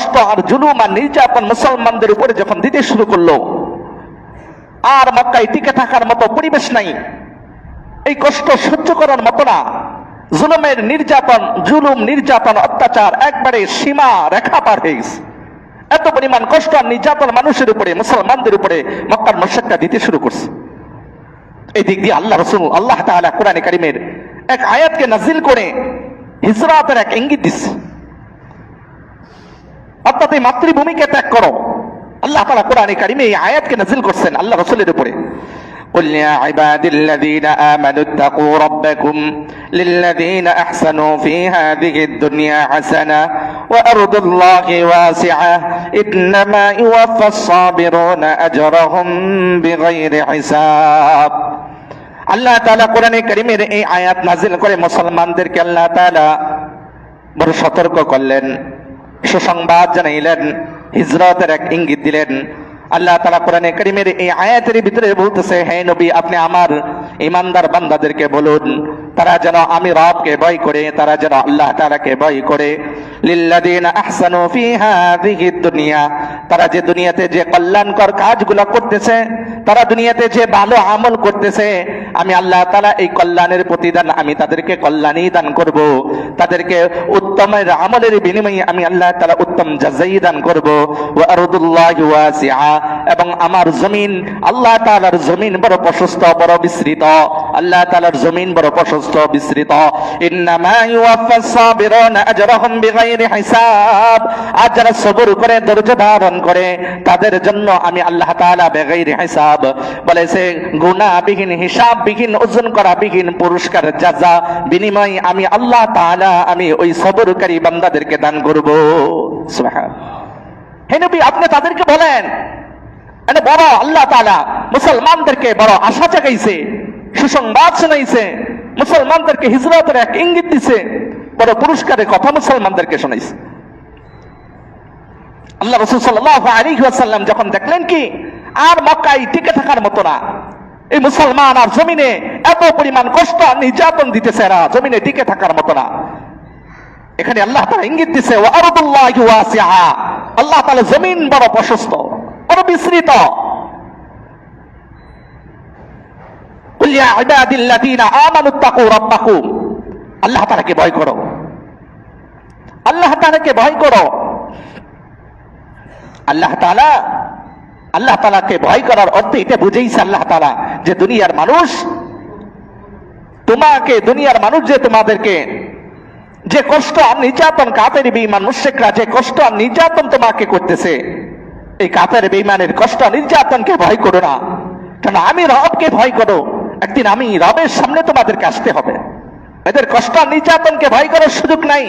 কষ্ট আর জুলুম আর নির্যাতন মুসলমানদের উপরে যখন দিতে শুরু করল, আর মক্কায় টিকে থাকার মতো পরিবেশ নাই, এই কষ্ট সহ্য করার মতো না। জুলুমের নির্যাতন, জুলুম, নির্যাতন, অত্যাচার একবারে সীমা রেখা পার হয়ে গেছে। এত পরিমাণ কষ্ট আর নির্যাতন মানুষের উপরে, মুসলমানদের উপরে মক্কার মশাকটা দিতে শুরু করছে। এই দিক দিয়ে আল্লাহ রসুল, আল্লাহ তাআলা কোরআনে কারিমের এক আয়াতকে নাজিল করে হিজরাতের এক ইঙ্গিত দিচ্ছে। অর্থাৎ এই মাতৃভূমিকে ত্যাগ করো আল্লাহ তাআলা কোরআনে কারিমে এই আয়াতকে নাজিল করছেন আল্লাহ রসুলের উপরে قل يا عبادي الذين آمنوا اتقوا ربكم للذين أحسنوا في هذه الدنيا حسنة وأرض الله واسعة إنما يوفى الصابرون أجرهم بغير حساب আল্লাহ তাআলা কোরআনে কারিমের এই আয়াত নাজিল করে মুসলমানদেরকে আল্লাহ তাআলা বড় সতর্ক করলেন সুসংবাদ জানাইলেন হিজরতের এক ইঙ্গিত দিলেন আল্লাহ তালা কোরআনে করিমের এই আয়াতের ভিতরে বলতেছে, হে নবী, আপনি আমার ইমানদার বান্দাদেরকে বলুন, তারা যেন আমি রবকে ভয় করে, তারা যেন আল্লাহ তাআলাকে ভয় করে। লিল্লাযিনা আহসানু ফি দুনিয়া। তারা যে দুনিয়াতে যে কল্যাণকর কাজগুলো করতেছে, তারা দুনিয়াতে যে ভালো আমল করতেছে, আমি আল্লাহ তাআলা এই কল্যাণের প্রতিদান আমি তাদেরকে কল্যাণই দান করব। তাদেরকে উত্তমের আমলের বিনিময়ে আমি আল্লাহ তাআলা উত্তম জাজাই দান করব। ওয়া আরদুল্লাহি ওয়াসিআ। এবং আমার জমিন, আল্লাহ তাআলার জমিন বড় প্রশস্ত, বড় বিস্তৃত। আল্লাহ তাআলার জমিন বড় প্রশস্ত, বিস্তৃত। হিসাব। আর যারা সবর করে ধৈর্য ধারণ করে, তাদের জন্য আমি আল্লাহ তাআলা বেগাইরি হিসাব। বলেছে, গুনাহবিহীন হিসাববিহীন, ওজন করা বিহীন পুরস্কার, জাযা। বিনিময় আমি আল্লাহ তাআলা, আমি ওই সবরকারী বান্দাদেরকে দান করব। হে নবী, আপনি তাদেরকে বলেন মানে বড় আল্লাহ তাআলা মুসলমানদেরকে বড় আশা জাগাইছে, সুসংবাদ শোনাইছে, মুসলমানদেরকে হিজরতের এক ইঙ্গিত দিছে, বড় পুরস্কারের কথা মুসলমানদেরকে শোনাইছে। আল্লাহ রসুল সাল্লাহ আলী ওয়াসাল্লাম যখন দেখলেন কি, আর মক্কায় টিকে থাকার মতো না, এই মুসলমান আর জমিনে এত পরিমাণ কষ্ট নির্যাতন দিতেছে এরা, জমিনে টিকে থাকার মতো না। এখানে আল্লাহ তাআলা ইঙ্গিত দিছে আল্লাহ তাআলা জমিন বড় প্রশস্ত। বড় আল্লাহ তাআলাকে ভয় করো। আল্লাহ তাআলাকে ভয় করো। আল্লাহ তাআলা, আল্লাহ তাআলাকে ভয় করার অর্থ এটা বুঝেইছে আল্লাহ তাআলা যে দুনিয়ার মানুষ, তোমাকে, দুনিয়ার মানুষ যে তোমাদেরকে, যে কষ্ট আর নির্যাতন কাতের বেঈমান, মুশরিকরা যে কষ্ট আর নির্যাতন তোমাকে করতেছে এই কাতের বেঈমানের কষ্ট নির্যাতনকে ভয় করো না। কেন আমি রবকে ভয় করো? একদিন আমি রবের সামনে তোমাদেরকে আসতে হবে। এদের কষ্ট নির্যাতনকে ভয় করার সুযোগ নাই।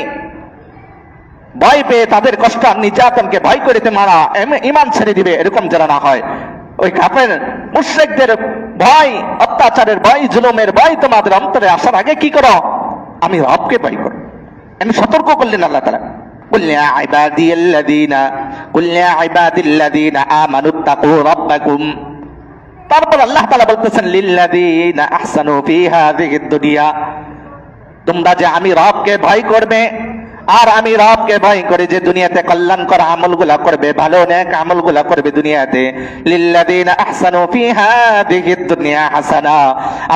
ভয় পেয়ে তাদের কষ্ট নির্যাতনকে ভয় করিতে মারা ইমান ছেড়ে দিবে, এরকম যেন না হয়। ওই কাপের মুশ্রেকদের ভয়, অত্যাচারের ভয়, জুলুমের ভয় তোমাদের অন্তরে আসার আগে কি করো? আমি রবকে ভয় করো। আমি সতর্ক করলেন আল্লাহ তারা قل يا عبادي الذين قل يا عبادي الذين آمنوا اتقوا ربكم তারপর আল্লাহ তাআলা বলতেছেন লিল্লাযীনা আহসানু ফি হাযিহি দুনিয়া তোমরা যে আমি রবকে ভয় করবে আর আমি রবকে ভয় করে যে দুনিয়াতে কল্যাণ করা আমলগুলা করবে, ভালো নেক আমলগুলা করবে দুনিয়াতে। লিল্লাযীনা আহসানু ফি হাযিহি দুনিয়া হাসানা।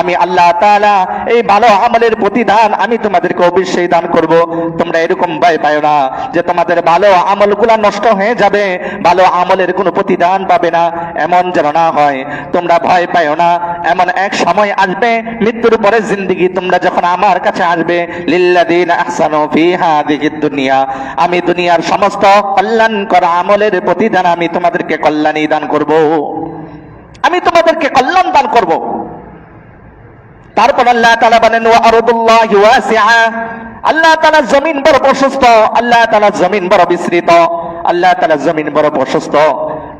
আমি আল্লাহ তাআলা এই ভালো আমলের প্রতিদান আমি তোমাদেরকে অবশ্যই দান করব। তোমরা এরকম ভয় পাও না যে তোমাদের ভালো আমলগুলা নষ্ট হয়ে যাবে, ভালো আমলের কোনো প্রতিদান পাবে না, এমন যেন না হয়। তোমরা ভয় পাও না, এমন এক সময় আসবে, মৃত্যুর পরে জিন্দগি তোমরা যখন আমার কাছে আসবে, লিল্লাযীনা আহসানু ফি হাযিহি দুনিয়া, আমি দুনিয়ার সমস্ত কল্যাণ করা আমলের প্রতিদান আমি তোমাদেরকে কল্যাণী দান করব। আমি তোমাদেরকে কল্যাণ দান করব। তারপর আল্লাহ তালা বলেন আরদুল্লাহি আল্লাহ তাআলা জমিন বড় প্রশস্ত আল্লাহ তাআলা জমিন বড় বিস্তৃত, আল্লাহ তালা জমিন বড় প্রশস্ত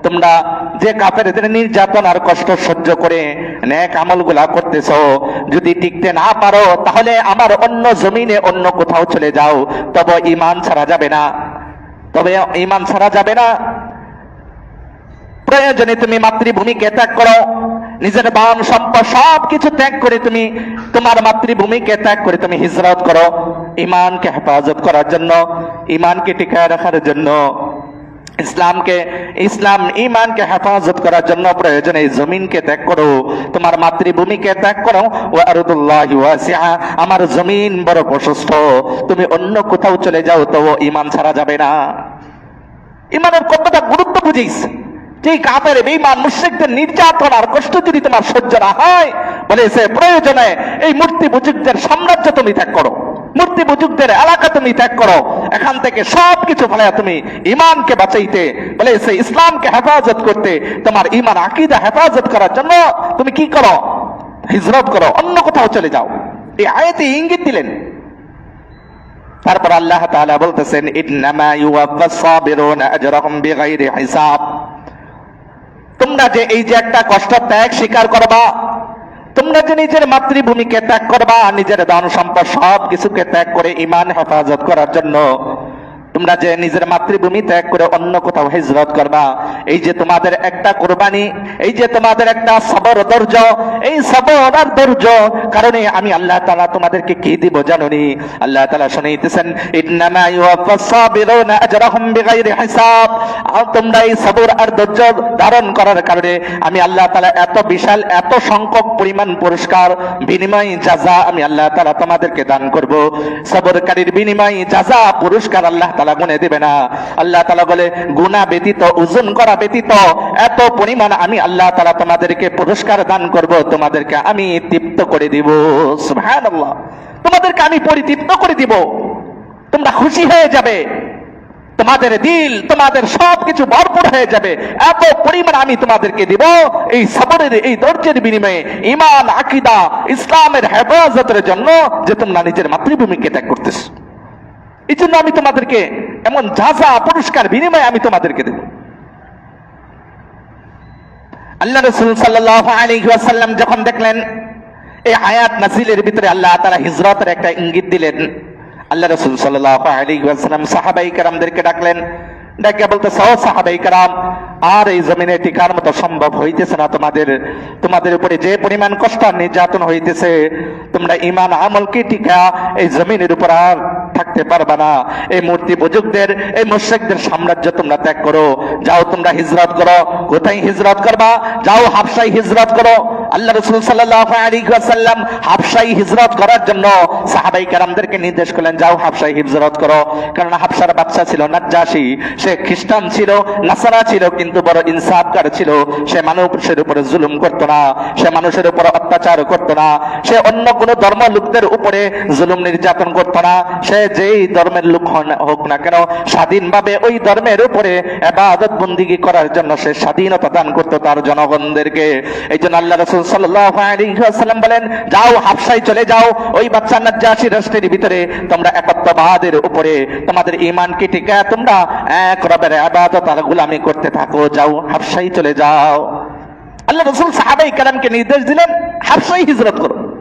তোমরা যে কাফেরদের নির্যাতন আর কষ্ট সহ্য করে নেক আমলগুলা করতেছো, যদি টিকতে না পারো, তাহলে আমার অন্য জমিনে অন্য কোথাও চলে যাও, তবে ইমান ছাড়া যাবে না। তবে ইমান ছাড়া যাবে না। প্রয়োজনে তুমি মাতৃভূমিকে ত্যাগ করো, নিজের বান সম্পদ সব কিছু ত্যাগ করে তুমি তোমার মাতৃভূমিকে ত্যাগ করে তুমি হিজরত করো। ইমানকে হেফাজত করার জন্য ইমানকে টিকায় রাখার জন্য। ইসলামকে, ইসলাম ইমানকে হেফাজত করার জন্য প্রয়োজনে এই জমিনকে ত্যাগ করো, তোমার মাতৃভূমিকে ত্যাগ করো। ও আরদুল্লাহি আমার জমিন বড় প্রশস্ত, তুমি অন্য কোথাও চলে যাও তো ইমান ছাড়া যাবে না। ইমানের কতটা গুরুত্ব বুঝিস? যে কাপের বেঈমান, মুশরিকদের নির্যাতন আর কষ্ট যদি তোমার সহ্য না হয় বলে সে প্রয়োজনে এই মূর্তি বুজুর্গদের সাম্রাজ্য তুমি ত্যাগ করো। মূর্তি বুজুর্গদের এলাকা তুমি ত্যাগ করো। এখান থেকে সব কিছু ফেলে তুমি ইমানকে বাঁচাইতে, বলে সে ইসলামকে হেফাজত করতে, তোমার ইমান, আকিদা হেফাজত করার জন্য তুমি কি করো? হিজরত করো, অন্য কোথাও চলে যাও। এই আয়াতে ইঙ্গিত দিলেন। তারপর আল্লাহ তাআলা বলতেছেন, ইন্নামা ইউওয়াফাস সাবিরুনা আজরাহুম বিগাইরি হিসাব। তোমরা যে এই যে একটা কষ্ট ত্যাগ স্বীকার করবা তোমরা যে নিজের মাতৃভূমিকে ত্যাগ করবা, নিজের ধন সম্পদ সব কিছুকে ত্যাগ করে ইমান হেফাজত করার জন্য তোমরা যে নিজের মাতৃভূমি ত্যাগ করে অন্য কোথাও হিজরত করবা, এই যে তোমাদের একটা কোরবানি, এই যে তোমাদের একটা সবর ধৈর্য, এই সবর আর ধৈর্য কারণে আমি আল্লাহ তালা তোমাদেরকে কি দিব জানুনি? আল্লাহ তালা শুনাইতেছেন তোমরা এই সবর আর ধৈর্য ধারণ করার কারণে আমি আল্লাহ তাআলা এত বিশাল, এত সংখ্যক পরিমাণ পুরস্কার, বিনিময় যাজা আমি আল্লাহ তাআলা তোমাদেরকে দান করব। সবরকারীর বিনিময় যাজা পুরস্কার আল্লাহ তাআলা গুনে দেবে না। আল্লাহ তাআলা বলে, গুনাহ ব্যতীত ওজন করা ব্যতীত, এত পরিমাণ আমি আল্লাহ তাআলা তোমাদেরকে পুরস্কার দান করব, তোমাদেরকে আমি তৃপ্ত করে দিব। সুবহানাল্লাহ। তোমাদেরকে আমি পরিতৃপ্ত করে দিব। তোমরা খুশি হয়ে যাবে। তোমাদের দিল, তোমাদের সবকিছু ভরপুর হয়ে যাবে। এত পরিমাণ আমি তোমাদেরকে দিব। এই সবরের, এই ধৈর্যের বিনিময়ে ইমান আকিদা, ইসলামের হেফাজতের জন্য যে তোমরা নিজের মাতৃভূমিকে ত্যাগ করতেছ। এই জন্য আমি তোমাদেরকে এমন যা যা পুরস্কার বিনিময়ে আমি তোমাদেরকে দেব। আল্লাহ রসুল ওয়াসাল্লাম যখন দেখলেন, এই আয়াত নাসিলের ভিতরে আল্লাহ তারা হিজরতের একটা ইঙ্গিত দিলেন। আল্লাহ রসুল সাল্লাহ আলী ওয়াসাল্লাম সাহাবাই কারামদেরকে ডাকলেন ডাকে বলতে সহ সাহাবাই কারাম, আর এই জমিনে টিকার মতো সম্ভব হইতেছে না তোমাদের। তোমাদের উপরে যে পরিমাণ কষ্ট নির্যাতন হইতেছে, তোমরা ইমান আমলকে টিকা এই জমিনের উপর আর থাকতে পারবা না। এই মূর্তি বুজুকদের এই মুশ্রিকদের সাম্রাজ্য তোমরা ত্যাগ করো। যাও তোমরা হিজরত করো। কোথায় হিজরত করবা? যাও হাফসাই হিজরত করো। আল্লাহ রসুল সাল্লাহ আলী হাফসাই হিজরত করার জন্য সাহাবাই কারামদেরকে নির্দেশ করলেন, যাও হাফসাই হিজরত করো। কারণ হাফসার বাচ্চা ছিল নাজ্জাসী সে খ্রিস্টান ছিল, নাসারা ছিল, কিন্তু বড় ইনসাফকার ছিল। সে মানুষের উপরে জুলুম করতো না, সে মানুষের উপর অত্যাচার করতো না, সে অন্য কোন ধর্ম লোকদের উপরে জুলুম নির্যাতন করতো না, সে যেই ধর্মের লোক হোক না কেন, স্বাধীনভাবে ওই ধর্মের উপরে এবাদত বন্দিগি করার জন্য সে স্বাধীনতা দান করতো তার জনগণদেরকে। এই জন্য আল্লাহ রসুল সাল্লাম বলেন, যাও হাফসাই চলে যাও, ওই বাচ্চা নাজ্জাসী রাষ্ট্রের ভিতরে তোমরা একত্ববাদের উপরে তোমাদের ইমানকে টিকা তোমরা রবের আবাদত আর গুলামি করতে থাকো, যাও হাফসাই চলে যাও। আল্লাহ রসুল সাহাবাই কালামকে নির্দেশ দিলেন, হাফসাই হিজরত করো।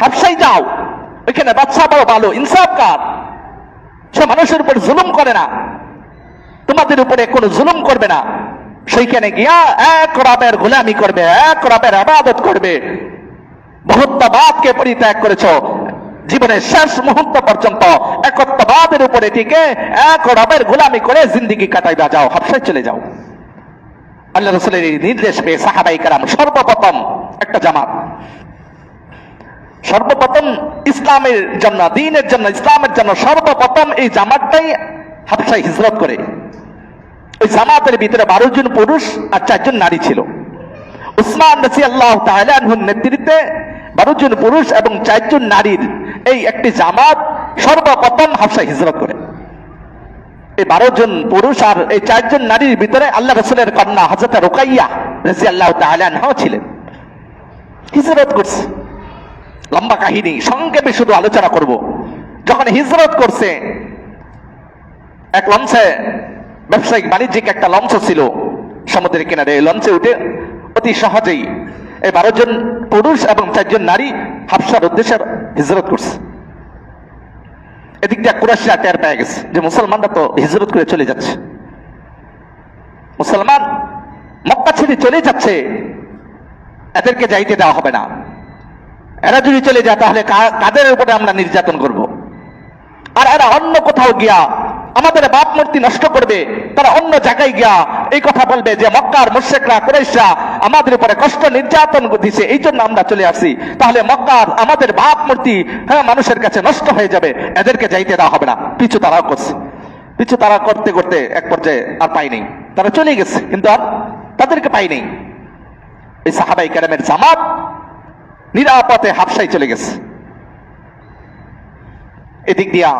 হাফসাই যাও। ওইখানে বাচ্চা বড়, ভালো, ইনসাফ কার? সে মানুষের উপর জুলুম করে না। তোমাদের উপরে কোনো জুলুম করবে না। সেইখানে গিয়া এক রবের গোলামি করবে, এক রবের আবাদত করবে। মহত্ববাদকে পরিত্যাগ করেছ। জীবনের শেষ মুহূর্ত পর্যন্ত একত্ববাদের উপরে টিকে এক রবের গোলামি করে জিন্দিগি কাটাইবা। যাও, হাফসায় চলে যাও। আল্লাহ রসুলের এই নির্দেশ পেয়ে সাহাবাই কারাম সর্বপ্রথম একটা জামাত। সর্বপ্রথম ইসলামের জন্য, দিনের জন্য, ইসলামের জন্য সর্বপ্রথম এই জামাতটাই হাফসায় হিজরত করে। ওই জামাতের ভিতরে বারো জন পুরুষ আর চারজন নারী ছিল। উসমান রাসি আল্লাহ তাহুর নেতৃত্বে বারো জন পুরুষ এবং চারজন নারীর এই একটি জামাত সর্বপ্রথম হাফসায় হিজরত করে। এই বারো জন পুরুষ আর এই চারজন নারীর ভিতরে আল্লাহ রসুলের কন্যা হজরত রোকাইয়া রাজি আল্লাহ ছিলেন। হিজরত করছে। লম্বা কাহিনী, সংক্ষেপে শুধু আলোচনা করব। যখন হিজরত করছে, এক লঞ্চে ব্যবসায়িক বাণিজ্যিক একটা লঞ্চ ছিল সমুদ্রের কিনারে। এই লঞ্চে উঠে অতি সহজেই এই বারো জন পুরুষ এবং চারজন নারী হাফসার উদ্দেশ্যে হিজরত করছে। এদিক দিয়ে টের পেয়ে গেছে যে মুসলমানরা তো হিজরত করে চলে যাচ্ছে। মুসলমান মক্কা ছেড়ে চলে যাচ্ছে, এদেরকে যাইতে দেওয়া হবে না। এরা যদি চলে যায়, তাহলে কাদের উপরে আমরা নির্যাতন করব। আর এরা অন্য কোথাও গিয়া আমাদের বাপ মূর্তি নষ্ট করবে, তারা অন্য জায়গায় গিয়া এই কথা বলবে যে মক্কার মুর্শেকরা কুরাইশরা আমাদের উপরে কষ্ট, নির্যাতন দিছে, এই জন্য আমরা চলে আসি তাহলে মক্কার আমাদের বাপ মূর্তি হ্যাঁ মানুষের কাছে নষ্ট হয়ে যাবে, এদেরকে যাইতে দেওয়া হবে না। পিছু তারাও করছে। পিছু তারা করতে করতে এক পর্যায়ে আর পাই নেই। তারা চলে গেছে, কিন্তু আর তাদেরকে পাই নেই। এই সাহাবাই কেরামের জামাত নিরাপদে হাফসাই চলে গেছে। এদিক দিয়া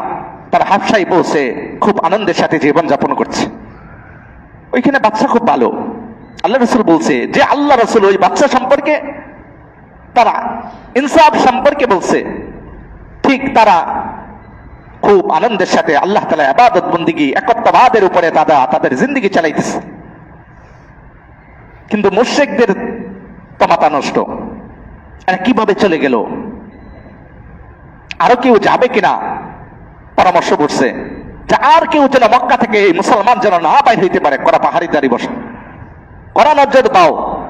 তার হাফসাই পৌঁছে খুব আনন্দের সাথে জীবন যাপন করছে। ওইখানে বাচ্চা খুব ভালো। আল্লাহ রসুল বলছে যে আল্লাহ রসুল ওই বাচ্চা সম্পর্কে তারা ইনসাফ সম্পর্কে বলছে। ঠিক তারা খুব আনন্দের সাথে আল্লাহ তালা আবাদত বন্দিগি, একত্ববাদের উপরে তারা তাদের জিন্দিগি চালাইতেছে। কিন্তু মুর্শেকদের তমাতা নষ্ট। এরা কীভাবে চলে গেল? আরও কেউ যাবে কিনা? পরামর্শ করছে। আর কেউ যেন মক্কা থেকে মুসলমান যেন না বাইর হইতে পারে, করা পাহাড়ি দাঁড়ি বসে। করা নজর দাও।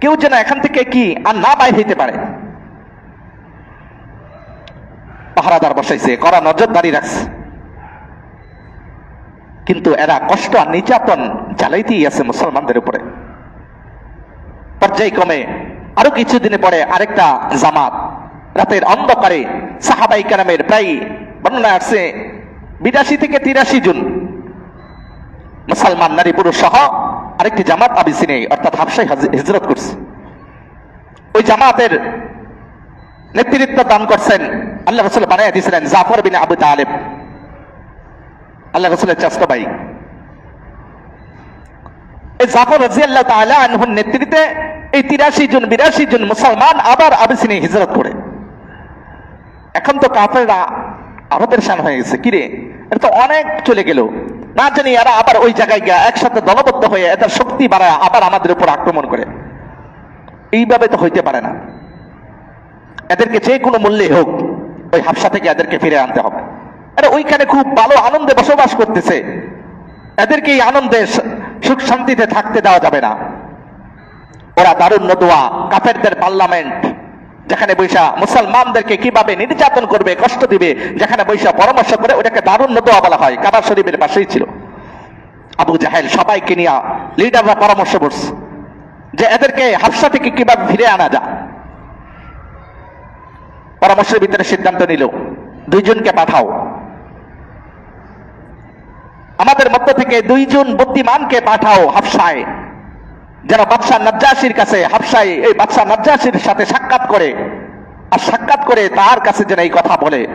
কেউ যেন এখান থেকে কি আর না বাইর হইতে পারে। পাহারাদার বসাইছে, করা নজরদারি রাখছে। কিন্তু এরা কষ্ট আর নির্যাতন চালাইতেই আছে মুসলমানদের উপরে। পর্যায়ক্রমে আরও কিছুদিনে পরে আরেকটা জামাত রাতের অন্ধকারে সাহাবাই কারামের প্রায় বর্ণনা আসছে বিরাশি থেকে তিরাশি জন। মুসলমান, নারী, পুরুষ সহ আরেকটি জামাত আবিসিনে, অর্থাৎ হাফসাই হিজরত করছে। ওই জামাতের নেতৃত্ব দান করছেন আল্লাহ রসুল বানাই দিয়েছিলেন জাফর বিন আবু তালেব। আল্লাহ রসুলের চাস্ত ভাই। এই জাফর রাজি আল্লাহ তাআলা আনহুর নেতৃত্বে এই তিরাশি জন, বিরাশি জন মুসলমান আবার আবিসিনে হিজরত করে। এখন তো কাফেররা আরও পেরেশান হয়ে গেছে। কিরে? এটা তো অনেক চলে গেল। না জানি এরা আবার ওই জায়গায় গিয়ে একসাথে দলবদ্ধ হয়ে এদের শক্তি বাড়ায় আবার আমাদের উপর আক্রমণ করে। এইভাবে তো হইতে পারে না। এদেরকে যে কোনো মূল্যে হোক ওই হাফসা থেকে এদেরকে ফিরে আনতে হবে। এরা ওইখানে খুব ভালো আনন্দে বসবাস করতেছে। এদেরকে এই আনন্দে সুখ শান্তিতে থাকতে দেওয়া যাবে না। ওরা দারুণ নদুয়া কাফেরদের পার্লামেন্ট যেখানে বৈশা মুসলমানদেরকে কীভাবে নির্যাতন করবে, কষ্ট দিবে, যেখানে বৈশা পরামর্শ করে ওটাকে দারুণ নদুয়া বলা হয় কাবার শরীফের পাশেই ছিল। আবু জাহেল সবাইকে নিয়ে লিডাররা পরামর্শ করছে যে এদেরকে হাফসা থেকে কীভাবে ফিরে আনা যায়। পরামর্শের ভিতরে সিদ্ধান্ত নিল, দুইজনকে পাঠাও। আমাদের মধ্য থেকে দুইজন বুদ্ধিমানকে পাঠাও হাফসায়। যেন বাদশাহ নজ্জাসির কাছে হাফসাই, এই বাদশাহ নজ্জাসির সাথে সাক্ষাৎ করে, আর সাক্ষাৎ করে তার কাছে যেন এই কথা বলে।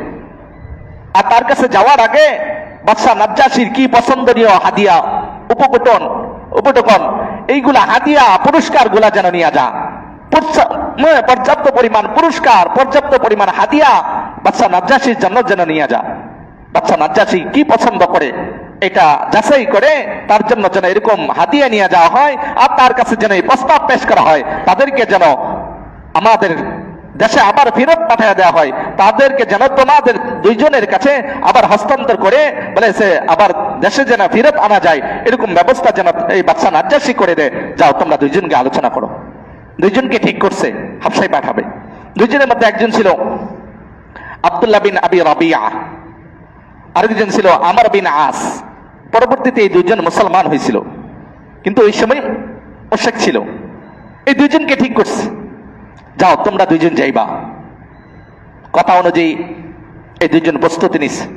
আর তার কাছে যাওয়ার আগে বাদশাহ নজ্জাসির কি পছন্দনীয় হাদিয়া, উপকটন, উপটকন, এইগুলা হাদিয়া পুরস্কারগুলা যেন নিয়ে যা। পর্যা- পর্যাপ্ত পরিমাণ পুরস্কার, পর্যাপ্ত পরিমাণ হাদিয়া বাদশাহ নজ্জাসির জন্য যেন নিয়ে যা। বাচ্চা নাজ্জাসি কি পছন্দ করে? এটা যাচাই করে তার জন্য যেন এরকম হাতিয়ে নিয়ে যাওয়া হয় আর তার কাছে যেন এই প্রস্তাব পেশ করা হয়। তাদেরকে যেন আমাদের দেশে আবার ফেরত পাঠিয়ে দেওয়া হয়। তাদেরকে যেন তোমাদের দুইজনের কাছে আবার হস্তান্তর করে বলে সে আবার দেশে যেন ফেরত আনা যায়। এরকম ব্যবস্থা যেন এই বাচ্চা নাজ্জাসি করে দেয়। যাও, তোমরা দুইজনকে আলোচনা করো। দুইজনকে ঠিক করছে হাফসাই পাঠাবে। দুইজনের মধ্যে একজন ছিল আবদুল্লাহ বিন আবি রাবিয়া। আরেকজন ছিল আমার বিন আস। পরবর্তীতে এই দুইজন মুসলমান হয়েছিল। কিন্তু ওই সময় অশেক ছিল। এই দুইজনকে ঠিক করছে। যাও, তোমরা দুইজন যাইবা। কথা অনুযায়ী এই দুইজন প্রস্তুতি নিস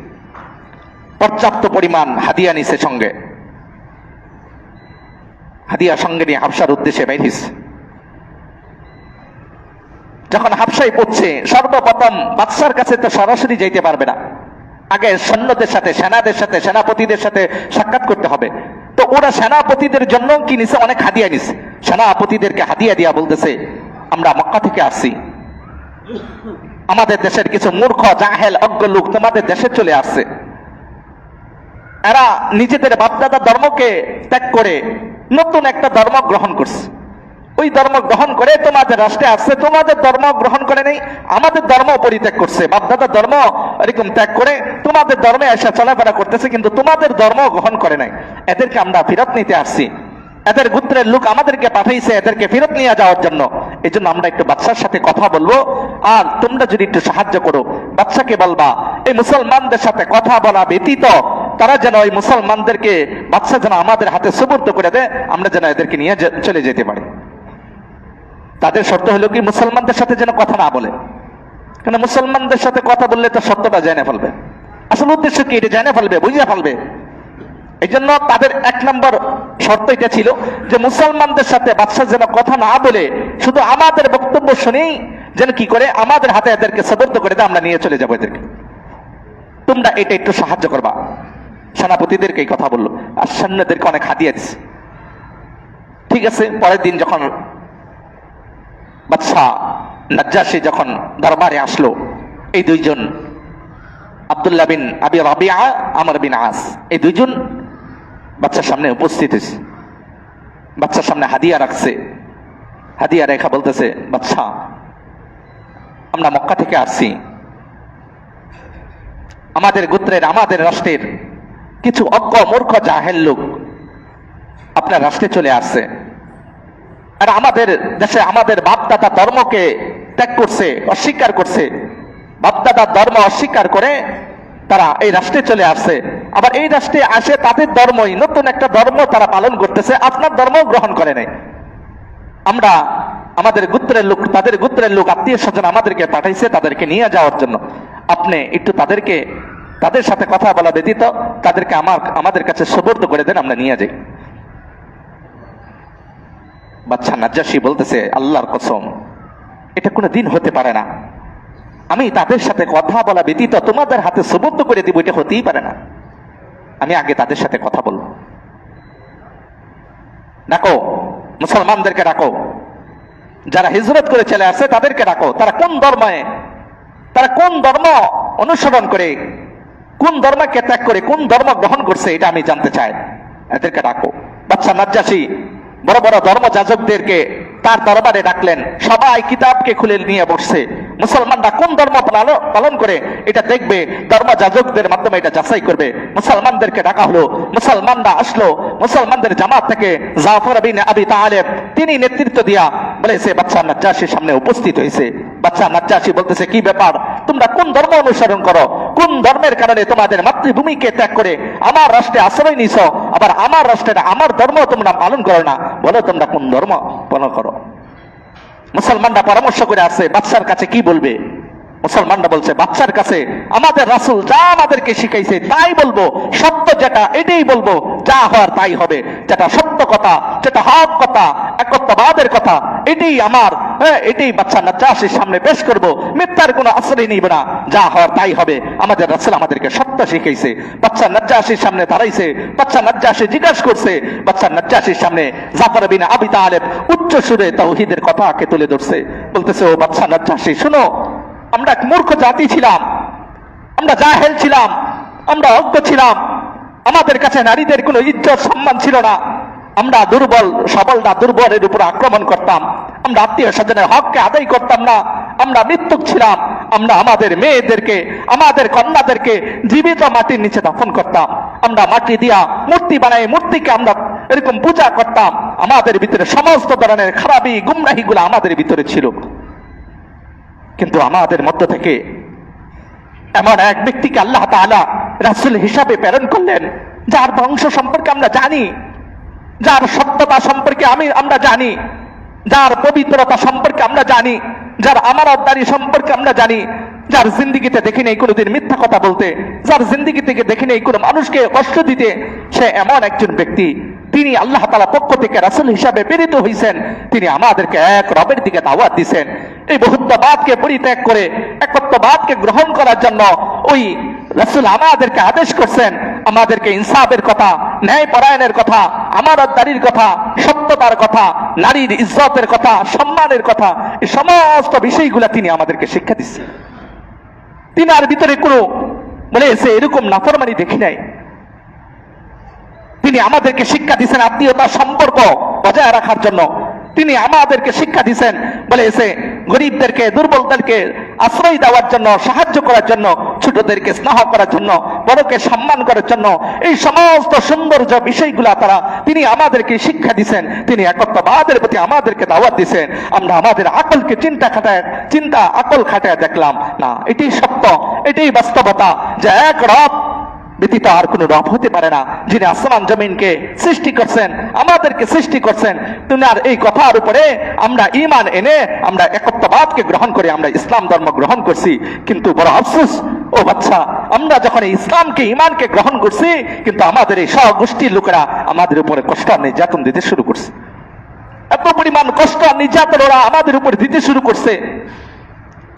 পর্যাপ্ত পরিমাণ হাদিয়া নিছে সঙ্গে। হাদিয়া সঙ্গে নিয়ে হাফসার উদ্দেশ্যে বেরিস যখন হাফসাই পড়ছে, সর্বপ্রথম বাদশার কাছে তো সরাসরি যাইতে পারবে না। আগে সৈন্যদের সাথে, সেনাদের সাথে, সেনাপতিদের সাথে সাক্ষাৎ করতে হবে। তো ওরা সেনাপতিদের জন্য কি নিছে? অনেক হাদিয়া নিছে। সেনাপতিদেরকে হাদিয়া দিয়া বলতেছে, আমরা মক্কা থেকে আসছি। আমাদের দেশের কিছু মূর্খ, জাহেল, অজ্ঞ লোক তোমাদের দেশে চলে আসছে। এরা নিজেদের বাপদাদা ধর্মকে ত্যাগ করে নতুন একটা ধর্ম গ্রহণ করছে। ওই ধর্ম গ্রহণ করে তোমাদের রাষ্ট্রে আসছে, তোমাদের ধর্ম গ্রহণ করে নেই, আমাদের ধর্ম পরিত্যাগ করছে। বাপদাদা ধর্ম এরকম ত্যাগ করে তোমাদের ধর্মে এসে চলাফেরা করতেছে, কিন্তু তোমাদের ধর্ম গ্রহণ করে নাই। এদেরকে আমরা ফেরত নিতে আসছি। এদের গোত্রের লোক আমাদেরকে পাঠাইছে এদেরকে ফেরত নিয়ে যাওয়ার জন্য। এই জন্য আমরা একটু বাচ্চার সাথে কথা বলব। আর তোমরা যদি একটু সাহায্য করো বাচ্চাকে বলবা, এই মুসলমানদের সাথে কথা বলা ব্যতীত, তারা যেন ওই মুসলমানদেরকে বাচ্চা যেন আমাদের হাতে সুবর্দ করে দেয়, আমরা যেন এদেরকে নিয়ে চলে যেতে পারি। তাদের শর্ত হলো কি? মুসলমানদের সাথে যেন কথা না বলে। কেন মুসলমানদের সাথে কথা বললে তো সত্যটা জেনে ফেলবে। আসল উদ্দেশ্য কি? এটা জেনে ফেলবে বুঝে ফেলবে। এই জন্য তাদের এক নম্বর শর্ত এটা ছিল যে মুসলমানদের সাথে বাদশাহ যেন কথা না বলে, শুধু আমাদের বক্তব্য শুনেই যেন কি করে? আমাদের হাতে এদেরকে সদর্দ করে আমরা নিয়ে চলে যাব এদেরকে। তোমরা এটা একটু সাহায্য করবা। সেনাপতিদেরকে এই কথা বলল। আর সৈন্যদেরকে অনেক হাতিয়ে দিচ্ছে ঠিক আছে, পরের দিন যখন বাদশাহ নাজ্জাসী যখন দরবারে আসলো, এই দুইজন আব্দুল্লাহ বিন আবি রাবিআ, আমর বিন আস, এই দুইজন বাচ্চার সামনে উপস্থিত হয়েছে। বাচ্চার সামনে হাদিয়া রাখছে। হাদিয়া রেখা বলতেছে বাচ্চা আমরা মক্কা থেকে আসছি। আমাদের গোত্রের, আমাদের রাষ্ট্রের কিছু অজ্ঞ মূর্খ জাহেল লোক আপনার রাষ্ট্রে চলে আসছে। আর আমাদের দেশে আমাদের বাপদাদা ধর্মকে ত্যাগ করছে, অস্বীকার করছে। বাপদাদার ধর্ম অস্বীকার করে তারা এই রাষ্ট্রে চলে আসছে। আবার এই রাষ্ট্রে আসে তাদের ধর্মই, নতুন একটা ধর্ম তারা পালন করতেছে, আপনার ধর্ম গ্রহণ করে নাই। আমরা আমাদের গোত্রের লোক, তাদের গোত্রের লোক, আত্মীয় স্বজন আমাদেরকে পাঠাইছে তাদেরকে নিয়ে যাওয়ার জন্য। আপনি একটু তাদেরকে, তাদের সাথে কথা বলা ব্যতীত তাদেরকে আমার, আমাদের কাছে সুবর্দ করে দেন, আমরা নিয়ে যাই। বাচ্চা নাজ্জাসী বলতেছে, আল্লাহর কসম, এটা কোনো দিন হতে পারে না। আমি তাদের সাথে কথা বলা ব্যতীত তোমাদের হাতে সুবদ্ধ করে দিব, এটা হতেই পারে না। আমি আগে তাদের সাথে কথা বলব। ডাকো, মুসলমানদেরকে ডাকো। যারা হিজরত করে চলে আসে তাদেরকে ডাকো। তারা কোন ধর্মে? তারা কোন ধর্ম অনুসরণ করে? কোন ধর্মকে ত্যাগ করে? কোন ধর্ম গ্রহণ করছে? এটা আমি জানতে চাই। এদেরকে ডাকো। বাচ্চা নাজ্জাসী বড় বড় ধর্ম যাজকদেরকে তার দরবারে ডাকলেন। সবাই কিতাবকে খুলে নিয়ে বসছে। মুসলমানরা কোন ধর্ম পালন- করে এটা দেখবে ধর্ম যাজকদের মাধ্যমে এটা যাচাই করবে। মুসলমানদেরকে ডাকা হলো, মুসলমানরা আসলো, মুসলমানদের জামাত থেকে জাফর বিন আবি তালেব, তিনি নেতৃত্ব দিয়া বলেছে বাচ্চা নাজ্জাসীর সামনে উপস্থিত হয়েছে। বাচ্চা নাজ্জাসী বলতেছে, কি ব্যাপার? তোমরা কোন ধর্ম অনুসরণ করো? কোন ধর্মের কারণে তোমাদের মাতৃভূমিকে ত্যাগ করে আমার রাষ্ট্রে আশ্রয় নিছ? আবার আমার রাষ্ট্রের আমার ধর্ম তোমরা পালন করো না। বলো তোমরা কোন ধর্ম পালন করো? মুসলমানরা পরামর্শ করে আসে বাদশার কাছে কি বলবে? মুসলমানরা বলছে, বাচ্চার কাছে আমাদের রাসূল যা আমাদেরকে শিখাইছে তাই বলব, সত্য যেটা এটাই বলব, যা হওয়ার তাই হবে। যেটা সত্য কথা, যেটা হক কথা, একত্ববাদের কথা, এটাই আমার হ্যাঁ এটাই বাচ্চা নাজ্জাসীর সামনে পেশ করব। মিথ্যার কোনো আশ্রয় নিব না, যা হওয়ার তাই হবে। আমাদের রাসুল আমাদেরকে সত্য শিখাইছে। বাচ্চা নাজ্জাসীর সামনে দাঁড়াইছে, বাচ্চা নাজ্জাসী জিজ্ঞাসা করছে, বাচ্চা নাজ্জাসীর সামনে জাফর বিন আবি তালেব উচ্চ সুরে তাওহীদের কথাকে তুলে ধরছে। বলতেছে, ও বাচ্চা নাজ্জাসী, শুনো আমরা এক মূর্খ জাতি ছিলাম। আমরা জাহেল ছিলাম। আমরা অজ্ঞ ছিলাম। আমাদের কাছে নারীদের কোনো ইজ্জত সম্মান ছিল না। আমরা দুর্বল সবলরা দুর্বলের উপর আক্রমণ করতাম। আমরা আত্মীয় স্বজনের হককে আদায় করতাম না। আমরা মৃত্যুক ছিলাম। আমরা আমাদের মেয়েদেরকে, আমাদের কন্যাদেরকে জীবিত মাটির নিচে দাফন করতাম। আমরা মাটি দিয়া মূর্তি বানাই মূর্তিকে আমরা এরকম পূজা করতাম। আমাদের ভিতরে সমস্ত ধরনের খারাপি গুমরাহিগুলো আমাদের ভিতরে ছিল। কিন্তু আমাদের মধ্য থেকে এমন এক ব্যক্তিকে আল্লাহ তালা রাসুল হিসাবে প্রেরণ করলেন, যার বংশ সম্পর্কে আমরা জানি, যার সত্যতা সম্পর্কে আমি, আমরা জানি, যার পবিত্রতা সম্পর্কে আমরা জানি, যার আমানতদারি সম্পর্কে আমরা জানি যার জিন্দিগিতে দেখি নেই কোনোদিন মিথ্যা কথা বলতে, যার জিন্দিগি থেকে দেখি নেই কোনো মানুষকে কষ্ট দিতে, সে এমন একজন ব্যক্তি। তিনি আল্লাহ তালা পক্ষ থেকে রাসুল হিসাবে প্রেরিত হয়েছেন তিনি আমাদেরকে এক রবের দিকে দাওয়াত দিছেন। এই বহুত্ববাদকে পরিত্যাগ করে, একত্ববাদকে গ্রহণ করার জন্য ওই রাসুল আমাদেরকে আদেশ করছেন, আমাদেরকে ইনসাফের কথা ন্যায় পরায়ণের কথা আমারতদারির কথা, সত্যতার কথা, নারীর ইজ্জতের কথা, সম্মানের কথা, এই সমস্ত বিষয়গুলা তিনি আমাদেরকে শিক্ষা দিচ্ছেন। তিনি আর ভিতরে কোনো, বলে সে এরকম নাফরমানি দেখি নাই। তিনি আমাদেরকে শিক্ষা দিচ্ছেন আত্মীয়তার সম্পর্ক বজায় রাখার জন্য। তিনি আমাদেরকে শিক্ষা দিচ্ছেন বলে এসে গরিবদেরকে, দুর্বলদেরকে আশ্রয় দেওয়ার জন্য, সাহায্য করার জন্য, ছোটদেরকে স্নেহ করার জন্য, বড়কে সম্মান করার জন্য, এই সমস্ত সৌন্দর্য বিষয়গুলা তারা, তিনি আমাদেরকে শিক্ষা দিছেন, তিনি একত্ববাদের প্রতি আমাদেরকে দাওয়াত দিচ্ছেন আমরা আমাদের আকলকে চিন্তা খাটায়, চিন্তা, আকল খাটায় দেখলাম। না, এটাই সত্য, এটাই বাস্তবতা যে এক রব ব্যতীত আর কোনো রব হতে পারে না। যিনি আসমান জমিনকে সৃষ্টি করছেন, আমাদেরকে সৃষ্টি করছেন আর এই কথার উপরে আমরা ইমান এনে আমরা একত্ববাদকে গ্রহণ করে আমরা ইসলাম ধর্ম গ্রহণ করছি। কিন্তু বড় আফসোস, ও বাচ্চা, আমরা যখন ইসলামকে ইমানকে গ্রহণ করছি, কিন্তু আমাদের এই স্বগোষ্ঠীর লোকেরা আমাদের উপরে কষ্ট নির্যাতন দিতে শুরু করছে। এত পরিমাণ কষ্ট নির্যাতন ওরা আমাদের উপর দিতে শুরু করছে।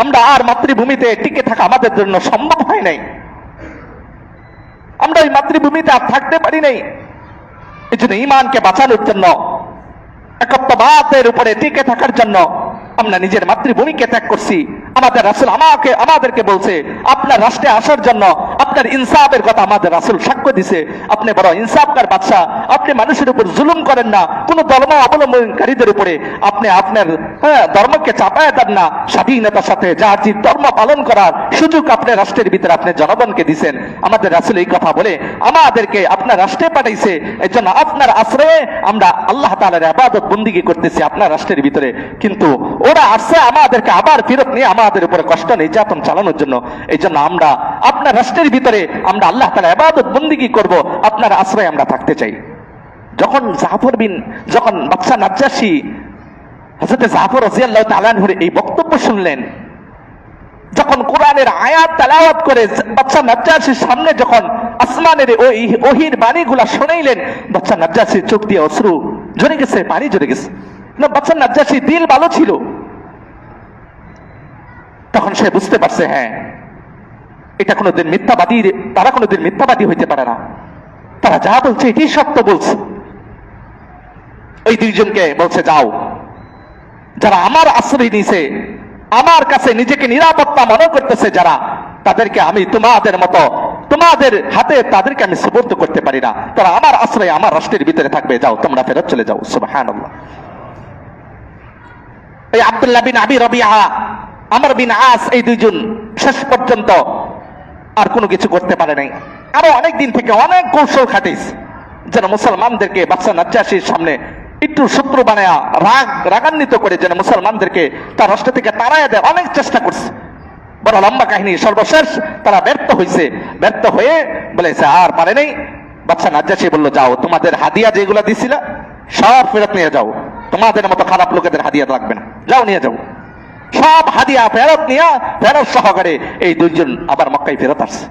আমরা আর মাতৃভূমিতে টিকে থাকা আমাদের জন্য সম্ভব হয় নাই। আমরা এই মাতৃভূমিতে আর থাকতে পারি নাই। এই জন্য ইমানকে বাঁচানোর জন্য, একত্ববাদের উপরে টিকে থাকার জন্য আমরা নিজের মাতৃভূমিকে ত্যাগ করছি। আমাদের রাসুল আমাকে, আমাদেরকে বলছে, আপনার রাষ্ট্রে আসার জন্য আপনার ইনসাফের কথা আমাদের রাসুল সাক্ষ্য দিছে। আপনি বড় ইনসাফকার বাদশাহ। আপনি মানুষের উপর জুলুম করেন না। কোন ধর্ম অবলম্বনকারীদের উপরে আপনি আপনার হ্যাঁ, ধর্মকে চাপায় দেন না। স্বাধীনতার সাথে যার যে ধর্ম পালন করার সুযোগ আপনার রাষ্ট্রের ভিতরে আপনি জনগণকে দিছেন। আমাদের রাসুল এই কথা বলে আমাদেরকে আপনার রাষ্ট্রে পাঠাইছে। এর জন্য আপনার আশ্রয়ে আমরা আল্লাহ তালার আবাদত বন্দিগি করতেছি আপনার রাষ্ট্রের ভিতরে। কিন্তু ওরা আসছে আমাদেরকে আবার ফেরত নিয়ে আমাদের উপরে কষ্ট নির্যাতন চালানোর জন্য। এই জন্য আমরা আপনার রাষ্ট্রের ভিতরে আমরা আল্লাহ তালা আবাদত বন্দিগি করব, আপনার আশ্রয়ে আমরা থাকতে চাই। যখন জাফর বিন যখন বাচ্চা নাজ্জাসী হজরত জাফর রাজিয়াল্লাহ তালানহুর এই বক্তব্য শুনলেন, যখন কোরআনের আয়াত তালাওয়াত করে বাচ্চা নাজ্জাসির সামনে যখন আসমানের ওই ওহির বাণীগুলা শুনাইলেন বাচ্চা নাজ্জাসির চোখ দিয়ে অশ্রু ঝরে গেছে, পানি ঝরে গেছে। না বাচ্চা নাজ্জাসি দিল ভালো ছিল। তখন সে বুঝতে পারছে হ্যাঁ এটা কোনোদিন মিথ্যাবাদী, তারা কোনোদিন মিথ্যাবাদী হইতে পারে না। তারা যা বলছে এটি সত্য বলছে। ওই দুইজনকে বলছে, যাও। যারা আমার আশ্রয় নিছে আমার কাছে নিজেকে নিরাপত্তা মনে করতেছে যারা, তাদেরকে আমি তোমাদের মতো, তোমাদের হাতে তাদেরকে আমি সুবর্দ করতে পারি না। তারা আমার আশ্রয় আমার রাষ্ট্রের ভিতরে থাকবে। যাও, তোমরা ফেরত চলে যাও। সুবাহান এই আব্দুল্লাহ বিন আবি রবিআ আমর বিন আস, এই দুইজন শেষ পর্যন্ত আর কোনো কিছু করতে পারে নাই। আরও অনেক দিন থেকে অনেক কৌশল খাটিস, যেন মুসলমানদেরকে বাচ্চা নাজ্জাসির সামনে একটু শত্রু বানায়া রাগ, রাগান্বিত করে যেন মুসলমানদেরকে তার রাষ্ট্র থেকে তাড়াইয়া দেয় অনেক চেষ্টা করছে। বড় লম্বা কাহিনী সর্বশেষ, তারা ব্যর্থ হয়েছে ব্যর্থ হয়ে বলেছে আর পারে নাই। বাচ্চা নাজ্জাসি বলল, যাও, তোমাদের হাদিয়া যেগুলো দিছিল, সব ফেরত নিয়ে যাও। তোমাদের মতো খারাপ লোকেদের হাদিয়া লাগবে না। যাও, নিয়ে যাও। সব হাদিয়া ফেরত নিয়ে ফেরত সহকারে এই দুজন আবার মক্কায় ফেরত আসছে।